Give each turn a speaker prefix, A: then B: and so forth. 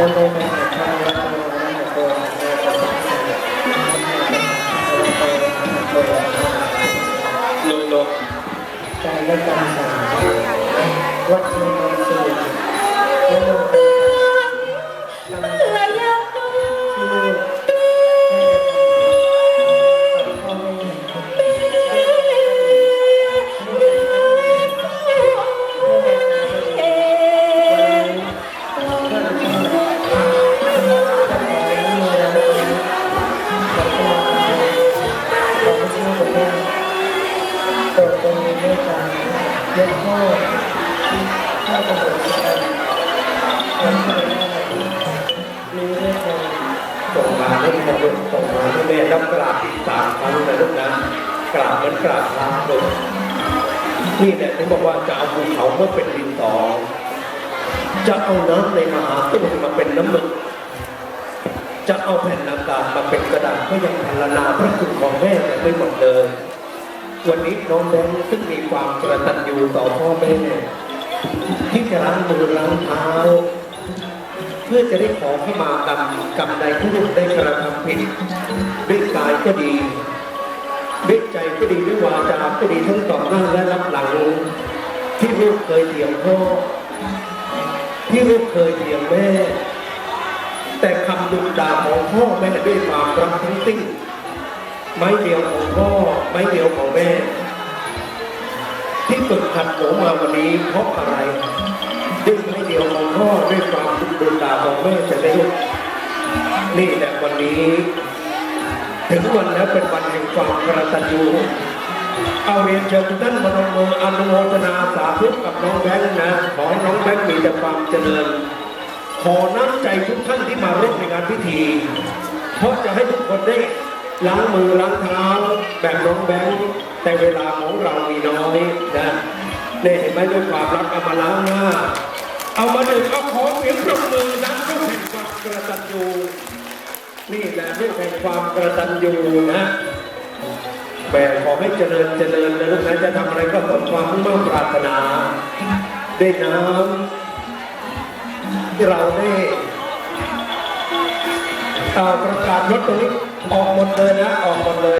A: นุนนุนะโมตัสสะภะควะโตอะระหะโตสัมมาสัมพุทธัสสะ
B: ลงลง
A: กาย โปรดจงมีเมตตายกโทษข้าพเจ้าทั้งหลายทั้งหลายมีเมตตา
B: ส่งมาให้แม่ลูกส่งมาให้แม่แล้วกราบอีกสามครั้งนะลูกนะกราบเหมือนกราบลาลูกนี่แหละที่บอกว่าจะเอาภูเขามาเป็นดินสอจะเอาน้ำในมหาสมุทรมาเป็นน้ำมึกจะเอาแผ่นอากาศมาเป็นกระดาษก็ยังพรรณนาพระคุณของแม่ไม่หมดเลย วันนี้น้องแบงค์ซึ่งมีความกระตันยูต่อพ่อแม่ที่จะล้างมือล้างเท้า เพื่อจะได้ขอเข้มากรรมกรรมใดที่ลูกได้กระทำผิดด้วยกายก็ดีด้วยใจก็ดีด้วยวาจาก็ดีทั้งต่อหน้าและรับหลัง ที่ลูกเคยเถียงพ่อที่ลูกเคยเถียงแม่ แต่คำดุด่าของพ่อแม่ด้วยความรักทั้งสิ้นไม้เดียวของพ่อไม้เดียวข องแม่ที่ฝึกขัดหนูมาวันนี้เพราะอะไรด้วยไม้เดียวของพ่อด้วยความดุด่าของแม่จะได้ลูกนี่แหละวันนี้ ถึงวันแล้วเป็นวันแห่งความกระตันยูเอาเรียนเชิญทุกท่านมาลงมืออนุโมทนาสาธุกับน้องแบงค์นะ ขอให้น้องแบงค์มีแต่ความเจริญ ขอน้ำใจทุกท่านที่มาร่วมในงานพิธี เพราะจะให้ทุกคนได้ล้างมือล้างเท้าแบบน้องแบงค์ แต่เวลาของเรามีน้อยนะเนี่ยเห็นไหมด้วยความรักเอามาล้างหน้า เอามาดื่มเอาขอเสียงปรบมือนะด้วยแห่งความกระตันยูนี่แหละด้วยแห่งความกระตันยูนะแม่ขอให้เจริญเจริญนะลูกนะจะทำอะไรก็สมความมุ่งมั่นปรารถนาได้น้ำที่เราได้ประกาศรถตรงนี้ออกหมดเลยนะ ออกหมดเลย